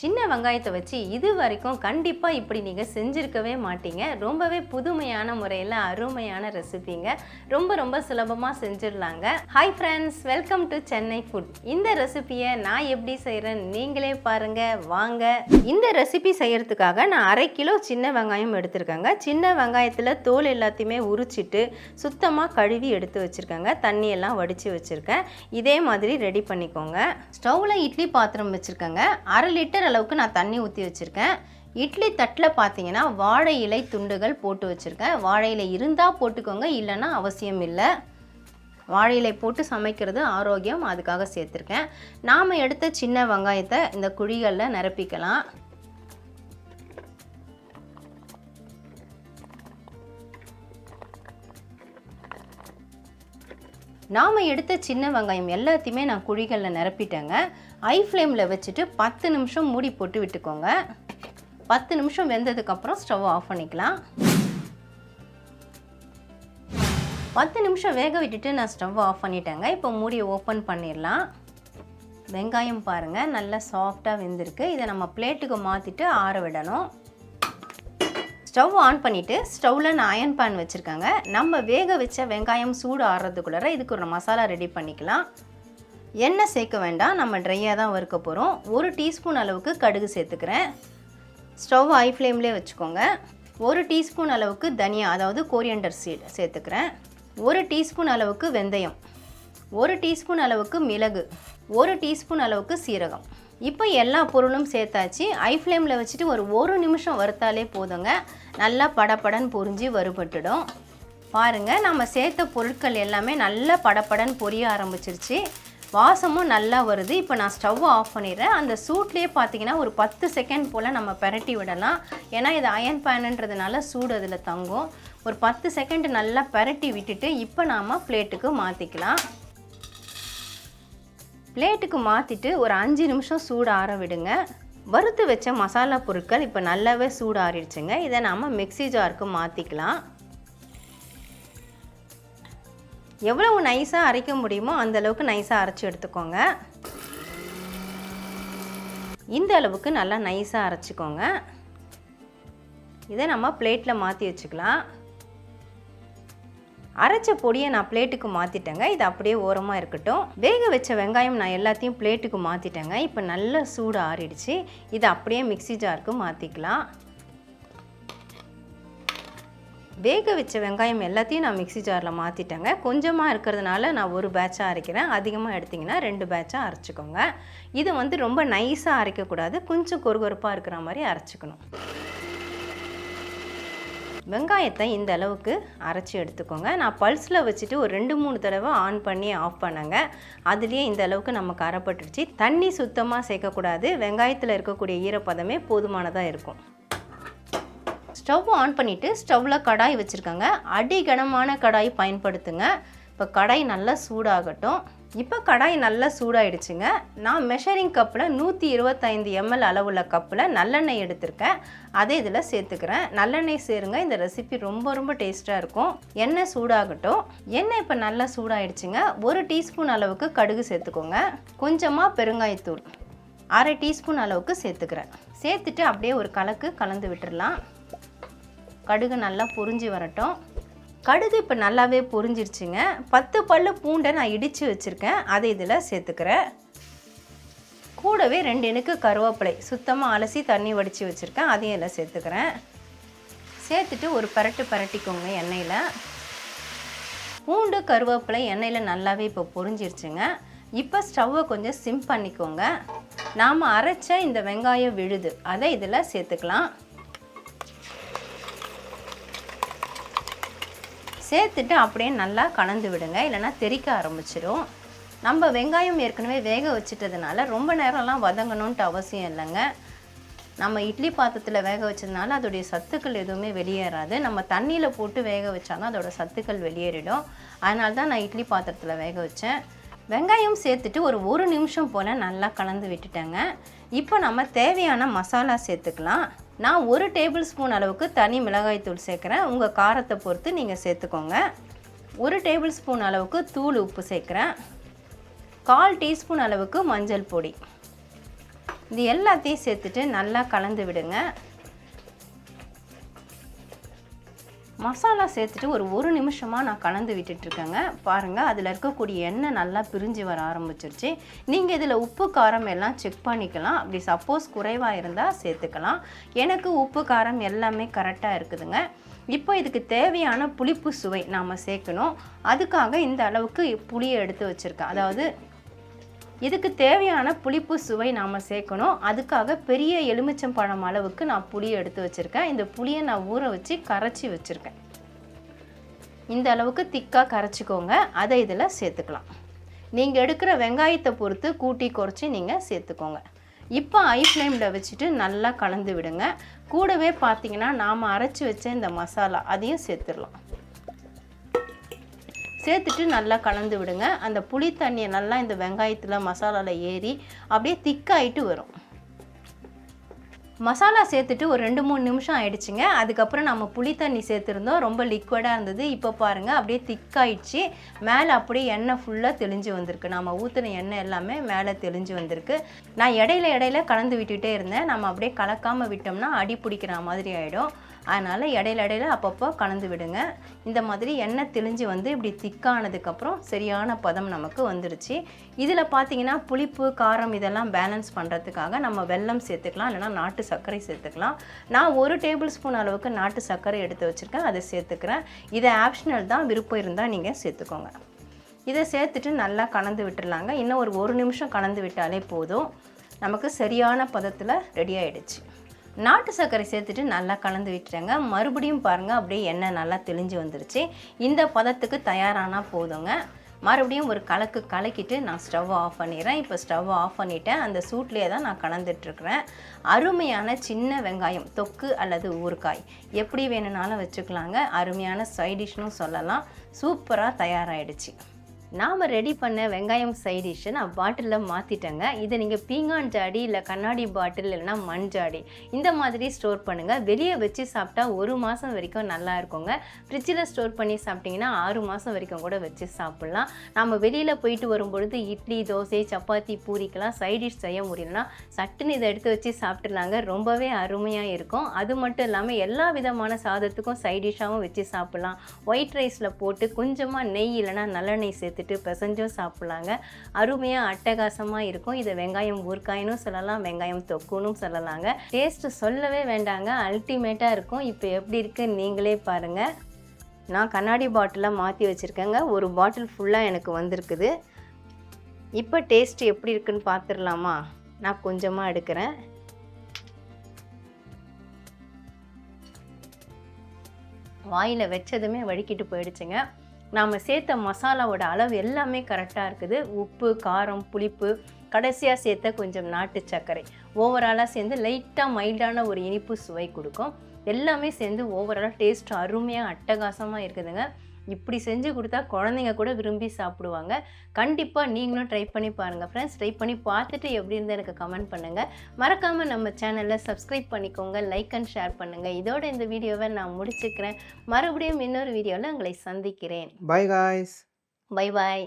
சின்ன வெங்காயத்தை வச்சு இது வரைக்கும் கண்டிப்பாக இப்படி நீங்கள் செஞ்சுருக்கவே மாட்டீங்க. ரொம்பவே புதுமையான முறையில் அருமையான ரெசிபிங்க. ரொம்ப ரொம்ப சுலபமாக செஞ்சிடலாங்க. Hi friends welcome to Chennai food இந்த ரெசிபியை நான் எப்படி செய்கிறேன் நீங்களே பாருங்கள் வாங்க. இந்த ரெசிபி செய்கிறதுக்காக நான் அரை கிலோ சின்ன வெங்காயம் எடுத்திருக்கேங்க. சின்ன வெங்காயத்தில் தோல் எல்லாத்தையுமே உரிச்சிட்டு சுத்தமாக கழுவி எடுத்து வச்சுருக்கேங்க. தண்ணியெல்லாம் வடித்து வச்சுருக்கேன். இதே மாதிரி ரெடி பண்ணிக்கோங்க. ஸ்டவ்வில் இட்லி பாத்திரம் வச்சுருக்கேங்க. அரை லிட்டர் அளவுக்கு நான் தண்ணி ஊற்றி வச்சுருக்கேன். இட்லி தட்டில் பார்த்தீங்கன்னா வாழை இலை துண்டுகள் போட்டு வச்சுருக்கேன். வாழை இலை இருந்தால் போட்டுக்கோங்க இல்லைன்னா அவசியம் இல்லை. வாழை இலை போட்டு சமைக்கிறது ஆரோக்கியம் அதுக்காக சேர்த்துருக்கேன். நாம் எடுத்த சின்ன வெங்காயத்தை இந்த குழிகளில் நிரப்பிக்கலாம். நாம் எடுத்த சின்ன வெங்காயம் எல்லாத்தையுமே நான் குழிகளில் நிரப்பிட்டேங்க. ஐ ஃப்ளேமில் வச்சுட்டு பத்து நிமிஷம் மூடி போட்டு விட்டுக்கோங்க. பத்து நிமிஷம் வெந்ததுக்கப்புறம் ஸ்டவ் ஆஃப் பண்ணிக்கலாம். பத்து நிமிஷம் வேக விட்டுட்டு நான் ஸ்டவ் ஆஃப் பண்ணிட்டேங்க. இப்போ மூடியை ஓப்பன் பண்ணிடலாம். வெங்காயம் பாருங்கள் நல்லா சாஃப்டாக வெந்திருக்கு. இதை நம்ம பிளேட்டுக்கு மாற்றிட்டு ஆற விடணும். ஸ்டவ் ஆன் பண்ணிவிட்டு ஸ்டவ்வில் நான் அயன் பேன் வச்சுருக்கேங்க. நம்ம வேக வச்ச வெங்காயம் சூடு ஆறுறதுக்குள்ளார இதுக்கு ஒரு மசாலா ரெடி பண்ணிக்கலாம். எண்ணெய் சேர்க்க வேண்டாம் நம்ம ட்ரையாக தான் வறுக்க போகிறோம் ஒரு டீஸ்பூன் அளவுக்கு கடுகு சேர்த்துக்கிறேன். ஸ்டவ் ஹை ஃப்ளேம்லேயே வச்சுக்கோங்க. ஒரு டீஸ்பூன் அளவுக்கு தனியா அதாவது கோரியண்டர் சீட் சேர்த்துக்கிறேன். ஒரு டீஸ்பூன் அளவுக்கு வெந்தயம். ஒரு டீஸ்பூன் அளவுக்கு மிளகு. ஒரு டீஸ்பூன் அளவுக்கு சீரகம். இப்போ எல்லா பொருளும் சேர்த்தாச்சு. ஐ ஃப்ளேமில் வச்சுட்டு ஒரு ஒரு நிமிஷம் வறுத்தாலே போதுங்க. நல்லா படப்படன் பொரிஞ்சு வறுபட்டுடும். பாருங்கள் நம்ம சேர்த்த பொருட்கள் எல்லாமே நல்லா படப்படன் பொரிய ஆரம்பிச்சிருச்சு. வாசமும் நல்லா வருது. இப்போ நான் ஸ்டவ்வை ஆஃப் பண்ணிடுறேன். அந்த சூட்லேயே பார்த்தீங்கன்னா ஒரு பத்து செகண்ட் போல் நம்ம பெரட்டி விடலாம். ஏன்னா இது அயன் பேனுன்றதுனால சூடு அதில் தங்கும். ஒரு பத்து செகண்ட் நல்லா பெரட்டி விட்டுட்டு இப்போ நாம் பிளேட்டுக்கு மாற்றிக்கலாம் பிளேட்டுக்கு மாற்றிட்டு ஒரு அஞ்சு நிமிஷம் சூடு ஆற விடுங்க. வறுத்து வச்ச மசாலா பொருட்கள் இப்போ நல்லாவே சூடு ஆறிடுச்சுங்க இதை நாம் மிக்ஸி ஜாருக்கு மாற்றிக்கலாம் எவ்வளவு நைஸாக அரைக்க முடியுமோ அந்த அளவுக்கு நைஸாக அரைச்சி எடுத்துக்கோங்க. இந்த அளவுக்கு நல்லா நைஸாக அரைச்சிக்கோங்க. இதை நம்ம பிளேட்டில் மாற்றி வச்சுக்கலாம். அரைச்ச பொடியை நான் பிளேட்டுக்கு மாற்றிட்டேங்க இது அப்படியே ஓரமாக இருக்கட்டும். வேக வச்ச வெங்காயம் நான் எல்லாத்தையும் பிளேட்டுக்கு மாற்றிட்டேங்க இப்போ நல்ல சூடு ஆறிடுச்சு. இதை அப்படியே மிக்ஸி ஜாருக்கு மாற்றிக்கலாம் வேக வச்ச வெங்காயம் எல்லாத்தையும் நான் மிக்ஸி ஜாரில் மாற்றிட்டேங்க கொஞ்சமாக இருக்கிறதுனால நான் ஒரு பேட்சாக அரைக்கிறேன். அதிகமாக எடுத்திங்கன்னா ரெண்டு பேட்சாக அரைச்சிக்கோங்க. இது வந்து ரொம்ப நைஸாக அரைக்கக்கூடாது. கொஞ்சம் கொறுகொறுப்பாக இருக்கிற மாதிரி அரைச்சிக்கணும். வெங்காயத்தை இந்த அளவுக்கு அரைச்சி எடுத்துக்கோங்க. நான் பல்ஸில் வச்சுட்டு ஒரு ரெண்டு மூணு தடவை ஆன் பண்ணி ஆஃப் பண்ணேங்க. அதுலேயே இந்த அளவுக்கு நமக்கு அரைப்பட்டுருச்சு. தண்ணி சுத்தமாக சேர்க்கக்கூடாது. வெங்காயத்தில் இருக்கக்கூடிய ஈரப்பதமே போதுமானதாக இருக்கும். ஸ்டவ் ஆன் பண்ணிவிட்டு ஸ்டவ்வில் கடாய் வச்சுருக்கேங்க. அடி கனமான கடாய் பயன்படுத்துங்க. இப்போ கடாய் நல்லா சூடாகட்டும். இப்போ கடாய் நல்லா சூடாயிடுச்சுங்க. நான் மெஷரிங் கப்பில் நூற்றி இருபத்தைந்து எம்எல் அளவுள்ள கப்பில் நல்லெண்ணெய் எடுத்திருக்கேன். அதே இதில் சேர்த்துக்கிறேன். நல்லெண்ணெய் சேருங்க. இந்த ரெசிபி ரொம்ப ரொம்ப டேஸ்ட்டாக இருக்கும். எண்ணெய் சூடாகட்டும். எண்ணெய் இப்போ நல்லா சூடாயிடுச்சுங்க. ஒரு டீஸ்பூன் அளவுக்கு கடுகு சேர்த்துக்கோங்க. கொஞ்சமாக பெருங்காயத்தூள். அரை டீஸ்பூன் அளவுக்கு சேர்த்துக்கிறேன். சேர்த்துட்டு அப்படியே ஒரு கலக்கு கலந்து விட்டுடலாம் கடுகு நல்லா பொரிஞ்சு வரட்டும். கடுகு இப்போ நல்லாவே பொரிஞ்சிருச்சுங்க பத்து பல்லு பூண்டை நான் இடித்து வச்சுருக்கேன். அதை இதில் சேர்த்துக்கிறேன். கூடவே ரெண்டு எனக்கு கருவேப்பிலை சுத்தமாக அலசி தண்ணி வடித்து வச்சுருக்கேன். அதையும் இதில் சேர்த்துக்கிறேன். சேர்த்துட்டு ஒரு பரட்டு பரட்டிக்கோங்க எண்ணெயில். பூண்டு கருவேப்பிலை எண்ணெயில் நல்லாவே இப்போ பொரிஞ்சிருச்சுங்க இப்போ ஸ்டவ்வை கொஞ்சம் சிம் பண்ணிக்கோங்க. நாம் அரைச்ச இந்த வெங்காயம் விழுது. அதை இதில் சேர்த்துக்கலாம். சேர்த்துட்டு அப்படியே நல்லா கலந்து விடுங்க. இல்லைன்னா தெறிக்க ஆரம்பிச்சிடும் நம்ம வெங்காயம் ஏற்கனவே வேக வச்சிட்டதுனால ரொம்ப நேரம்லாம் வதங்கணுன்ட்டு அவசியம் இல்லைங்க. நம்ம இட்லி பாத்திரத்தில் வேக வச்சதுனால அதோடைய சத்துக்கள் எதுவுமே வெளியேறாது. நம்ம தண்ணியில் போட்டு வேக வச்சாலும் அதோட சத்துக்கள் வெளியேறிடும். அதனால தான் நான் இட்லி பாத்திரத்தில் வேக வச்சேன். வெங்காயம் சேர்த்துட்டு ஒரு ஒரு நிமிஷம் போல் நல்லா கலந்து விட்டுட்டேங்க. இப்போ நம்ம தேவையான மசாலா சேர்த்துக்கலாம். நான் ஒரு டேபிள் ஸ்பூன் அளவுக்கு தனி மிளகாய் தூள் சேர்க்குறேன். உங்கள் காரத்தை பொறுத்து நீங்கள் சேர்த்துக்கோங்க. ஒரு டேபிள் ஸ்பூன் அளவுக்கு தூள் உப்பு சேர்க்குறேன். கால் டீஸ்பூன் அளவுக்கு மஞ்சள் பொடி. இது எல்லாத்தையும் சேர்த்துட்டு நல்லா கலந்து விடுங்க. மசாலா சேர்த்துட்டு ஒரு ஒரு நிமிஷமாக நான் கலந்து விட்டுட்ருக்கேங்க. பாருங்கள் அதில் இருக்கக்கூடிய எண்ணெய் நல்லா பிரிஞ்சு வர ஆரம்பிச்சிருச்சு. நீங்கள் இதில் உப்பு காரம் எல்லாம் செக் பண்ணிக்கலாம். அப்படி சப்போஸ் குறைவாக இருந்தால் சேர்த்துக்கலாம். எனக்கு உப்பு காரம் எல்லாமே கரெக்டாக இருக்குதுங்க. இப்போ இதுக்கு தேவையான புளிப்பு சுவை நாம் சேர்க்கணும். அதுக்காக இந்த அளவுக்கு புளியை எடுத்து வச்சுருக்கேன். அதாவது இதுக்கு தேவையான புளிப்பு சுவை நாம் சேர்க்கணும். அதுக்காக பெரிய எலுமிச்சம்பழம் அளவுக்கு நான் புளியை எடுத்து வச்சுருக்கேன். இந்த புளியை நான் ஊற வச்சு கரைச்சி வச்சுருக்கேன். இந்த அளவுக்கு திக்காக கரைச்சிக்கோங்க. அதை இதில் சேர்த்துக்கலாம். நீங்கள் எடுக்கிற வெங்காயத்தை பொறுத்து கூட்டி குறைச்சி நீங்கள் சேர்த்துக்கோங்க. இப்போ ஐ ஃப்ளேமில் வச்சுட்டு நல்லா கலந்து விடுங்க. கூடவே பார்த்தீங்கன்னா நாம் அரைச்சி வச்ச இந்த மசாலா அதையும் சேர்த்துடலாம். சேர்த்துட்டு நல்லா கலந்து விடுங்க. அந்த புளி தண்ணியை நல்லா இந்த வெங்காயத்தில் மசாலாவில் ஏறி அப்படியே திக்காயிட்டு வரும். மசாலா சேர்த்துட்டு ஒரு ரெண்டு மூணு நிமிஷம் ஆயிடுச்சுங்க. அதுக்கப்புறம் நம்ம புளி தண்ணி சேர்த்துருந்தோம். ரொம்ப லிக்விடாக இருந்தது. இப்போ பாருங்கள் அப்படியே திக்காயிடுச்சு. மேலே அப்படியே எண்ணெய் ஃபுல்லாக தெளிஞ்சு வந்திருக்கு. நம்ம ஊற்றின எண்ணெய் எல்லாமே மேலே தெளிஞ்சு வந்திருக்கு. நான் இடையில இடையில கலந்து விட்டுகிட்டே இருந்தேன். நம்ம அப்படியே கலக்காமல் விட்டோம்னா அடி பிடிக்கிற மாதிரி ஆகிடும் அதனால் இடையில இடையில அப்பப்போ கலந்து விடுங்க. இந்த மாதிரி எண்ணெய் தெளிஞ்சு வந்து இப்படி திக்கானதுக்கப்புறம் சரியான பதம் நமக்கு வந்துருச்சு. இதில் பார்த்தீங்கன்னா புளிப்பு காரம் இதெல்லாம் பேலன்ஸ் பண்ணுறதுக்காக நம்ம வெல்லம் சேர்த்துக்கலாம். இல்லைனா நாட்டு சர்க்கரை சேர்த்துக்கலாம். நான் ஒரு டேபிள் ஸ்பூன் அளவுக்கு நாட்டு சர்க்கரை எடுத்து வச்சுருக்கேன். அதை சேர்த்துக்கிறேன். இதை ஆப்ஷனல் தான் விருப்பம் இருந்தால் நீங்கள் சேர்த்துக்கோங்க. இதை சேர்த்துட்டு நல்லா கலந்து விட்டுடலாங்க. இன்னும் ஒரு ஒரு நிமிஷம் கலந்து விட்டாலே போதும். நமக்கு சரியான பதத்தில் ரெடி ஆகிடுச்சு நாட்டு சர்க்கரை சேர்த்துட்டு நல்லா கலந்து விட்டுறேங்க மறுபடியும் பாருங்கள் அப்படியே எண்ணெய் நல்லா தெளிஞ்சு வந்துருச்சு. இந்த பதத்துக்கு தயாரானா போதுங்க. மறுபடியும் ஒரு கலக்கு கலக்கிட்டு நான் ஸ்டவ் ஆஃப் பண்ணிடுறேன். இப்போ ஸ்டவ் ஆஃப் பண்ணிவிட்டேன் அந்த சூட்லேயே தான் நான் கலந்துட்டுருக்குறேன். அருமையான சின்ன வெங்காயம் தொக்கு அல்லது ஊறுகாய் எப்படி வேணும்னாலும் வச்சுக்கலாங்க. அருமையான சைடிஷ்னும் சொல்லலாம். சூப்பராக தயாராகிடுச்சு நாம் ரெடி பண்ண வெங்காயம் சைட் டிஷ்ஷை நான் பாட்டிலில் மாற்றிட்டேங்க இதை நீங்கள் பீங்கான் ஜாடி இல்லை கண்ணாடி பாட்டில் இல்லைனா மண் ஜாடி இந்த மாதிரி ஸ்டோர் பண்ணுங்கள் வெளியே வச்சு சாப்பிட்டா ஒரு மாதம் வரைக்கும் நல்லா இருக்குங்க. ஃப்ரிட்ஜில் ஸ்டோர் பண்ணி சாப்பிட்டிங்கன்னா ஆறு மாதம் வரைக்கும் கூட வச்சு சாப்பிட்லாம். நம்ம வெளியில் போயிட்டு வரும்பொழுது இட்லி தோசை சப்பாத்தி பூரிக்கெல்லாம் சைட் டிஷ் செய்ய முடியலனா சட்டுன்னு இதை எடுத்து வச்சு சாப்பிட்றலாங்க ரொம்பவே அருமையாக இருக்கும். அது மட்டும் இல்லாமல் எல்லா விதமான சாதத்துக்கும் சைட் டிஷ்ஷாகவும் வச்சு சாப்பிட்லாம். ஒயிட் ரைஸில் போட்டு கொஞ்சமாக நெய் இல்லைனா நல்லெண்ணெய் சேர்த்து எடுத்துகிட்டு பிசைஞ்சும் சாப்பிட்லாங்க. அருமையாக அட்டகாசமாக இருக்கும். இதை வெங்காயம் ஊறுகாயினும் சொல்லலாம் வெங்காயம் தொக்குனும் சொல்லலாங்க. டேஸ்ட்டு சொல்லவே வேண்டாங்க. அல்டிமேட்டாக இருக்கும். இப்போ எப்படி இருக்குது நீங்களே பாருங்கள் நான் கண்ணாடி பாட்டிலாக மாற்றி வச்சுருக்கேங்க. ஒரு பாட்டில் ஃபுல்லாக எனக்கு வந்திருக்குது. இப்போ டேஸ்ட் எப்படி இருக்குன்னு பார்த்துடலாமா நான் கொஞ்சமாக எடுக்கிறேன். வாயில் வச்சதுமே வழுக்கிட்டு போயிடுச்சுங்க. நாம் சேர்த்த மசாலாவோட அளவு எல்லாமே கரெக்டாக இருக்குது. உப்பு காரம் புளிப்பு கடைசியாக சேர்த்த கொஞ்சம் நாட்டு சர்க்கரை. ஓவராலாக சேர்ந்து லைட்டாக மைல்டான ஒரு இனிப்பு சுவை கொடுக்கும். எல்லாமே சேர்ந்து ஓவராலாக டேஸ்ட் அருமையாக அட்டகாசமாக இருக்குதுங்க. இப்படி செஞ்சு கொடுத்தா குழந்தைங்க கூட விரும்பி சாப்பிடுவாங்க. கண்டிப்பாக நீங்களும் ட்ரை பண்ணி பாருங்கள் ஃப்ரெண்ட்ஸ் ட்ரை பண்ணி பார்த்துட்டு எப்படி இருந்து எனக்கு கமெண்ட் பண்ணுங்கள் மறக்காமல் நம்ம சேனலில் சப்ஸ்கிரைப் பண்ணிக்கோங்க. லைக் அண்ட் ஷேர் பண்ணுங்கள் இதோட இந்த வீடியோவை நான் முடிச்சுக்கிறேன். மறுபடியும் இன்னொரு வீடியோவில் உங்களை சந்திக்கிறேன். Bye guys. Bye bye